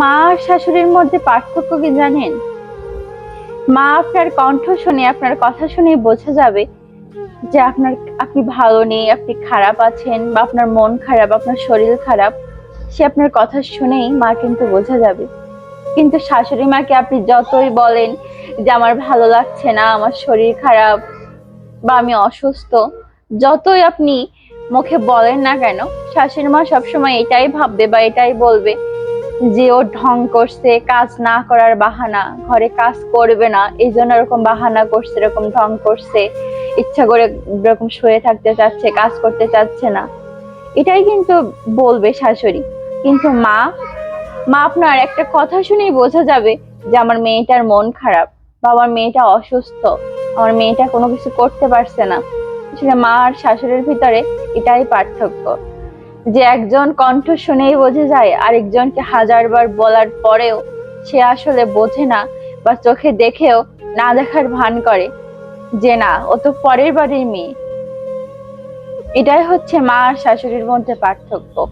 মা আর শাশুড়ির মধ্যে পার্থক্য কি জানেন? মা আপনার কণ্ঠ শুনে আপনার কথা শুনে বোঝা যাবে যে আপনার, আপনি ভালো নেই, আপনি খারাপ আছেন বা আপনার মন খারাপ, আপনার শরীর খারাপ, সে আপনার কথা শুনেই মা কিন্তু বোঝা যাবে। কিন্তু শাশুড়ি মাকে আপনি যতই বলেন যে আমার ভালো লাগছে না, আমার শরীর খারাপ বা আমি অসুস্থ, যতই আপনি মুখে বলেন না কেন, শাশুড়ি মা সবসময় এটাই ভাববে বা এটাই বলবে যে ও ঢং করছে, কাজ না করার বাহানা, ঘরে কাজ করবে না, এই জন্য এরকম বাহানা করছে, এরকম ঢং করছে, ইচ্ছা করে এরকম শুয়ে থাকতে চাচ্ছে, কাজ করতে চাচ্ছে না। এটাই কিন্তু বলবে শাশুড়ি। কিন্তু মা মা আপনার একটা কথা শুনেই বোঝা যাবে যে আমার মেয়েটার মন খারাপ বা আমার মেয়েটা অসুস্থ, আমার মেয়েটা কোনো কিছু করতে পারছে না। আসলে মা আর শাশুড়ির ভিতরে এটাই পার্থক্য। যে একজন কণ্ঠ শুনেই বোঝে যায়, আরেকজনকে হাজারবার বলার পরেও সে আসলে বোঝে না বা চোখে দেখেও না দেখার ভান করে। যে না, ও তো পরের বাড়ির মেয়ে। এটাই হচ্ছে মা আর শাশুড়ির মধ্যে পার্থক্য।